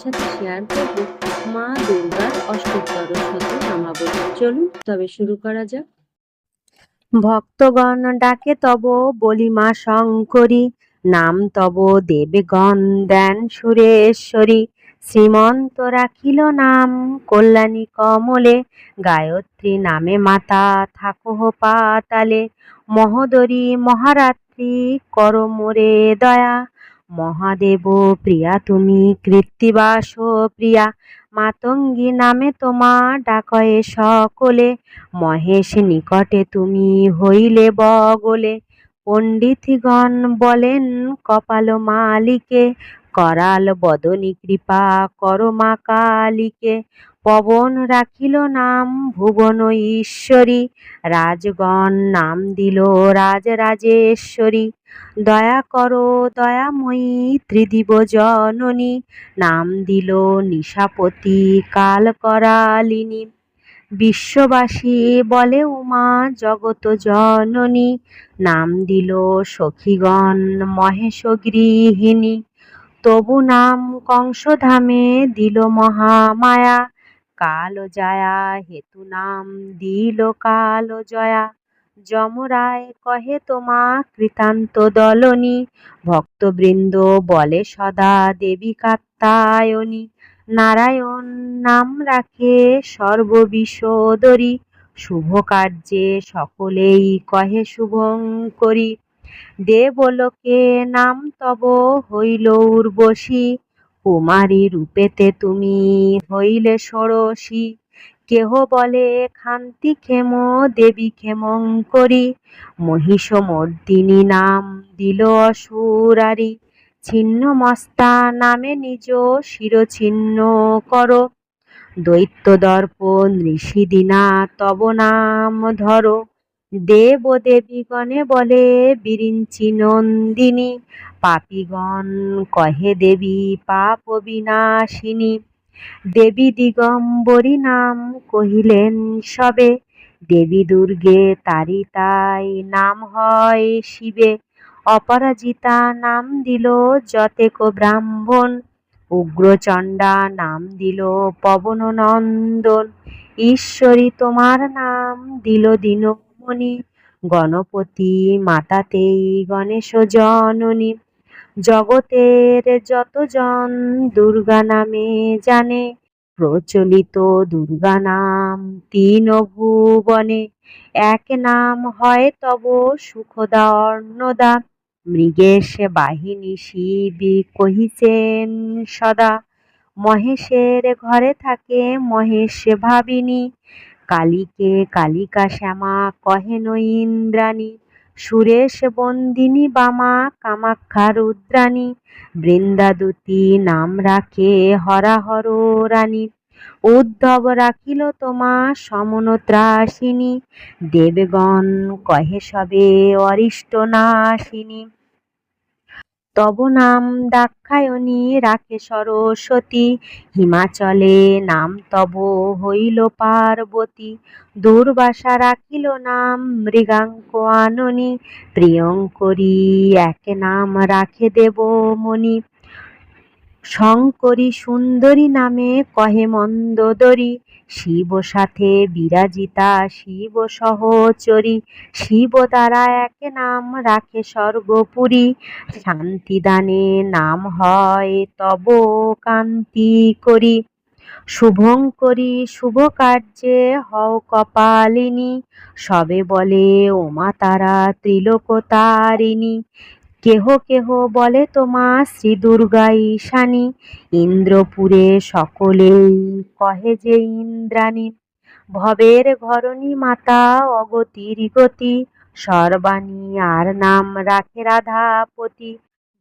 সাথে শেয়ার করব মা দুর্গার অষ্টোত্তর শত নামাবলী চলুন, তবে শুরু করা যাক। ভক্তগণ ডাকে তব বলি মা শঙ্করী, নাম তব দেবগণ দেন সুরেশ্বরী। শ্রীমন্ত রাখিল নাম কল্যাণী কমলে, গায়ত্রী নামে মাতা থাকোহ পাতালে। মহোদরী মহারাত্রি কর মোরে দয়া মহাদেব প্রিয়া, তুমি কৃত্তিবাস প্রিয়া। মাতঙ্গী নামে তোমা ডাকয়ে সকলে, মহেশ নিকটে তুমি হইলে বগলে। পণ্ডিতগণ বলেন, কপাল মালিকে, করাল বদনী কৃপা কর মা কালীকে। পবন রাখিল নাম ভুবন ঈশ্বরী, রাজগণ নাম দিল রাজরাজেশ্বরী দয়া করো, দয়াময়ী ত্রিদিব জননী নাম দিল নিশাপতি কাল করালিনী বিশ্ববাসী বলে উমা জগত জননী, নাম দিল সখীগণ মহেশ গৃহিণী। তবু নাম কংসধামে দিল মহামায়া কাল জয়া হেতু নাম দিল কাল জয়া যমরায় কহে তোমা কৃতান্ত দলনী। ভক্তবৃন্দ বলে, সদা দেবী কাত্তায়নী। নারায়ণ নাম রাখে সর্ববিষদরী শুভ কার্যে সকলেই কহে শুভঙ্করী। দেবলোকে নাম তব হইল উর্বশী। কুমারী রূপেতে তুমি হইলে ষোড়শী। কেহ বলে, খান্তি ক্ষেম, দেবী ক্ষেমঙ্করী মহিষমর্দিনী নাম দিল অসুরারি। ছিন্ন মস্তা নামে নিজ শিরছিন্ন কর। দৈত্য দর্প নৃষিদিনা তব নাম ধরো। দেব দেবীগণে বলে, বিরিঞ্চি নন্দিনী। পাপীগণ কহে, দেবী পাপ বিনাশিনী। দেবী দিগম্বরী নাম কহিলেন, সবে দেবী দুর্গে তারি তাই নাম হয় শিবে। অপরাজিতা নাম দিল যতেক ব্রাহ্মণ, উগ্রচণ্ডা নাম দিল পবন নন্দন ঈশ্বরী তোমার নাম দিল দীনমণি, গণপতি মাতাতেই গণেশ জননী। জগতের যতজন দুর্গা নামে জানে, প্রচলিত দুর্গা নাম তিন ভুবনে এক নাম হয় তব সুখদা অর্ণদা মৃগেশ বাহিনী শিবী কহিছেন সদা। মহেশের ঘরে থাকে মহেশ ভাবিনী। কালীকে কালিকা শ্যামা কহেন ইন্দ্রাণী। সুরেশ বন্দিনী বামা কামাক্ষা রুদ্রাণী, বৃন্দাদুতি নাম রাখে হরাহর রানী উদ্ধব রাখিল তোমা সমনত্রাসিনী, দেবগণ কহে সবে অরিষ্ট নাশিনী। তব নাম দাক্ষায়ণী রাখে সরস্বতী, হিমাচলে নাম তব হইল পার্বতী। দুর্বাসা রাখিল নাম মৃগাঙ্ক আননী প্রিয়ঙ্করী এক নাম রাখে দেবমণি। শঙ্করী সুন্দরী নামে কহে মন্দোদরী। শিব সাথে বিরাজিতা, শিব সহচরী। শিব দ্বারা এক নাম রাখে স্বর্গপুরী। শান্তিদানে নাম হয় তব কান্তি করি। শুভঙ্করী শুভ কার্যে হও কপালিনী। সবে বলে ওমা তারা ত্রিলোকতারিণী। কেহ কেহ বলে তোমা শ্রী দুর্গা ঈশানী। ইন্দ্রপুরে সকলেই কহে যে ইন্দ্রাণী। ভবের ঘরণী মাতা, অগতির গতি। সর্বাণী আর নাম রাখে রাধাপতি।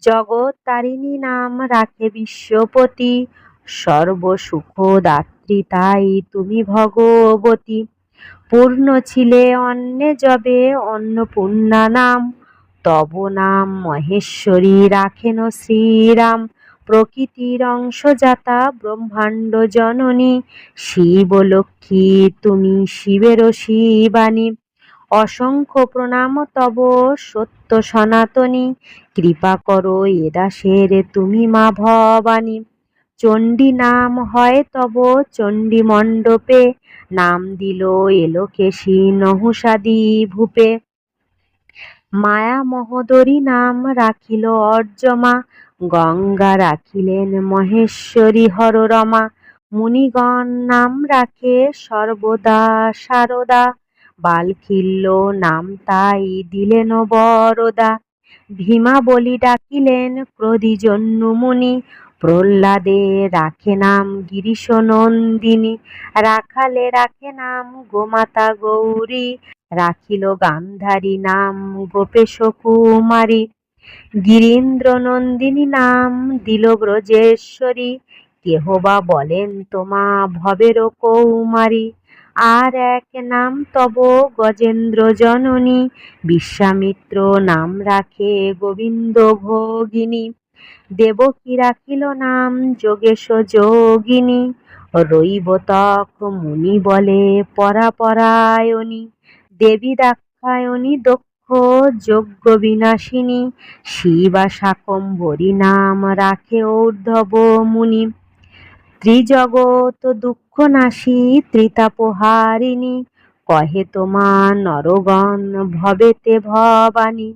জগৎ তারিণী নাম রাখে বিশ্বপতি। সর্বসুখ দাত্রী তাই তুমি ভগবতী। পূর্ণ ছিলে অন্নে যবে অন্নপূর্ণা নাম তব নাম মহেশ্বরী, রাখেন শ্রীরাম। প্রকৃতির অংশজাতা, ব্রহ্মাণ্ড জননী। শিব লক্ষ্মী তুমি শিবের শিবানী। অসংখ্য প্রণাম তব সত্য সনাতনী। কৃপা করো এ তুমি মা ভবানী। চণ্ডী নাম হয় তব চণ্ডী মণ্ডপে। নাম দিল এলোকেশী নহুষাদি ভূপে। মায়া মহোদরী নাম রাখিল অর্যমা গঙ্গা রাখিলেন মহেশ্বরী হররমা। মুনিগণ নাম রাখে সর্বদা সারদা, বালখিল্য নাম তাই দিলেন বরদা। ভীমা বলি ডাকিলেন ক্রোধিজন্য মুনি, প্রহ্লাদে রাখে নাম গিরিশ নন্দিনী রাখালে রাখে নাম গোমাতা গৌরী। রাখিল গান্ধারী নাম গোপেশ কুমারী গিরীন্দ্র নন্দিনী নাম দিল ব্রজেশ্বরী। কেহ বা বলেন, তোমা ভবের কৌমারী। আর এক নাম তব গজেন্দ্র জননী। বিশ্বামিত্র নাম রাখে গোবিন্দ ভোগিনী। দেবকী রাখিল নাম যোগেশ যোগিনী। রৈবতক মুনি বলে পরাপরায়ণী। দেবী দাক্ষায়ণী, দক্ষ যজ্ঞ বিনাশিনী, শিবা শাকম্ভরী, নাম রাখে ঔর্ধব মুনি। ত্রিজগৎ দুঃখ নাশী ত্রিতাপহারিণী, কহে তোমা নরগণ, ভবেতে ভবানী।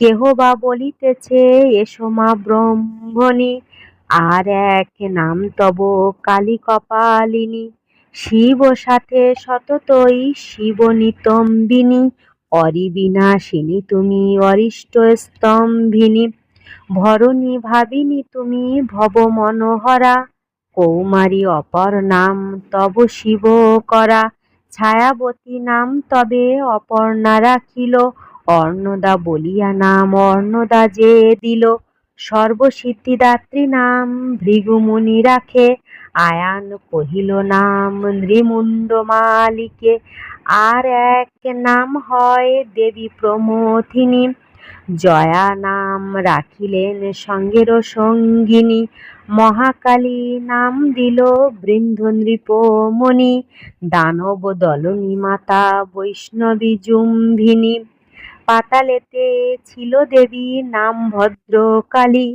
কেহ বা বলিতেছে, এসো মা ব্রহ্মণী। আর এক নাম তব কালী কপালিনী শিব সাথে সততই শিব নিতম্বিনী অরিবিনাশিনী তুমি অরিষ্ট স্তম্ভিনী ভরণী ভাবিনী তুমি ভব মনোহরা কৌমারী অপর নাম তব শিব করা ছায়াবতী নাম তবে অপর্ণা রাখিল, অর্ণদা বলিয়া নাম অর্ণদা যে দিল, সর্বসিদ্ধিদাত্রী নাম ভৃগুমুনি রাখে আয়ান কহিল, নাম নৃমুণ্ড মালিকে, আর এক নাম হয় দেবী প্রমথিনী। জয়া নাম রাখিলেন সঙ্গের সঙ্গিনী। মহাকালী নাম দিল বৃন্ধ নৃপমণি দানব দলনী মাতা বৈষ্ণবী জুম্ভিনী। পাতালেতে ছিল দেবী, নাম ভদ্রকালী।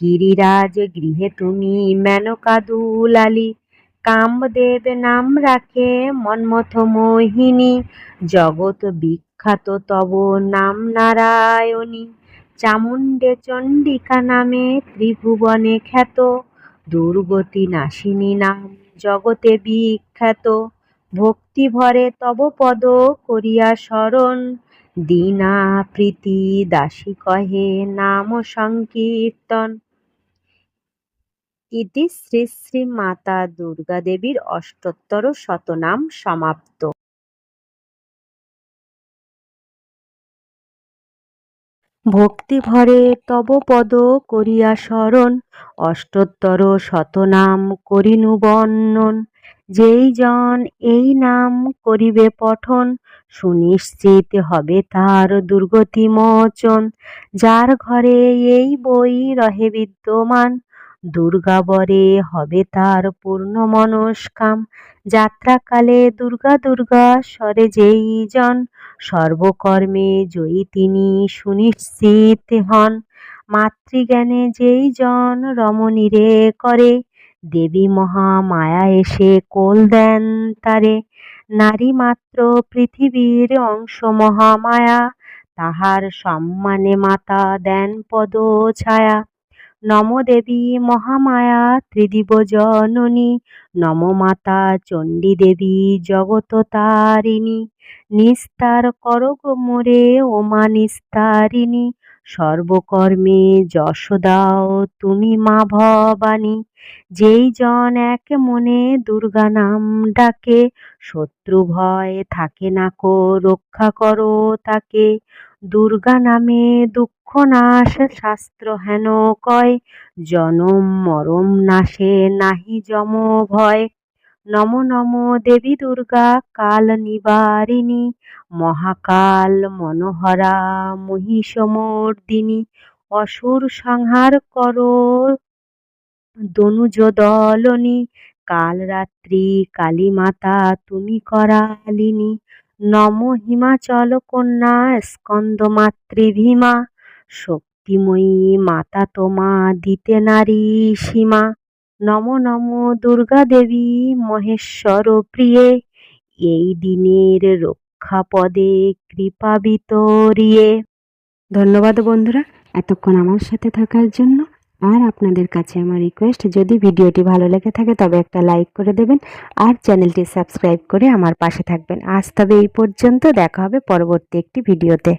গিরিরাজ গৃহে তুমি মেনকা দুলালী কামদেব নাম রাখে মন্মথ মোহিনী জগৎ বিখ্যাত তব নাম নারায়ণী। চামুণ্ডে চণ্ডিকা নামে ত্রিভুবনে খ্যাত। দুর্গতি নাশিনী নাম জগতে বিখ্যাত। ভক্তি ভরে তব পদ করিয়া স্মরণ দীনা প্রীতি দাসী কহে, নাম সংকীর্তন। ইতি শ্রী শ্রী মাতা দুর্গা দেবীর অষ্টোত্তর শতনাম সমাপ্ত। ভক্তি ভরে তব পদ করিয়া স্মরণ অষ্টোত্তর শতনাম করিনু বর্ণন। যেই জন এই নাম করিবে পঠন সুনিশ্চিত হবে তার দুর্গতি মোচন। যার ঘরে এই বই রহে বিদ্যমান, দুর্গাবরে হবে তার পূর্ণ মনস্কাম। যাত্রাকালে দুর্গা দুর্গা স্বরে যেই জন, সর্বকর্মে জয়ী তিনি সুনিশ্চিত হন। মাতৃজ্ঞানে যেই জন রমণীরে করে, দেবী মহামায়া এসে কোল দেন তারে। নারী মাত্র পৃথিবীর অংশ মহামায়া, তাহার সম্মানে মাতা দেন পদ ছায়া। নম দেবী মহামায়া, ত্রিদিব জননী, নম মাতা চণ্ডী দেবী, জগত তারিণী। নিস্তার কর গো মোরে ওমা নিস্তারিণী। সর্বকর্মে যশ দাও তুমি মা ভবানী। যেই জন এক মনে দুর্গা নাম ডাকে, শত্রু ভয় থাকে না কো, রক্ষা করো তাকে। দুর্গা নামে দুঃখ নাশ, শাস্ত্র হেন কয়, জনম মরম নাশে নাহি যম ভয়। নম নম দেবী দুর্গা কাল নিবারিণী মহাকাল মনোহরা মহিষমর্দিনী অসুর সংহার করো দনুজ দলনী কাল রাত্রি কালী মাতা তুমি করালিনী, নম হিমাচল কন্যা স্কন্দ মাতৃভীমা শক্তিময়ী মাতা তোমা দিতে নারী সীমা। নম নম দুর্গা দেবী মহেশ্বর প্রিয়ে। এই দিনের রক্ষা পদে কৃপা বিতরিয়ে। ধন্যবাদ বন্ধুরা, এতক্ষণ আমার সাথে থাকার জন্য। আর আপনাদের কাছে আমার রিকোয়েস্ট যদি ভিডিওটি ভালো লেগে থাকে, তবে একটা লাইক করে দেবেন আর চ্যানেলটি সাবস্ক্রাইব করে আমার পাশে থাকবেন। আজ তবে এই পর্যন্ত, দেখা হবে পরবর্তী একটি ভিডিওতে।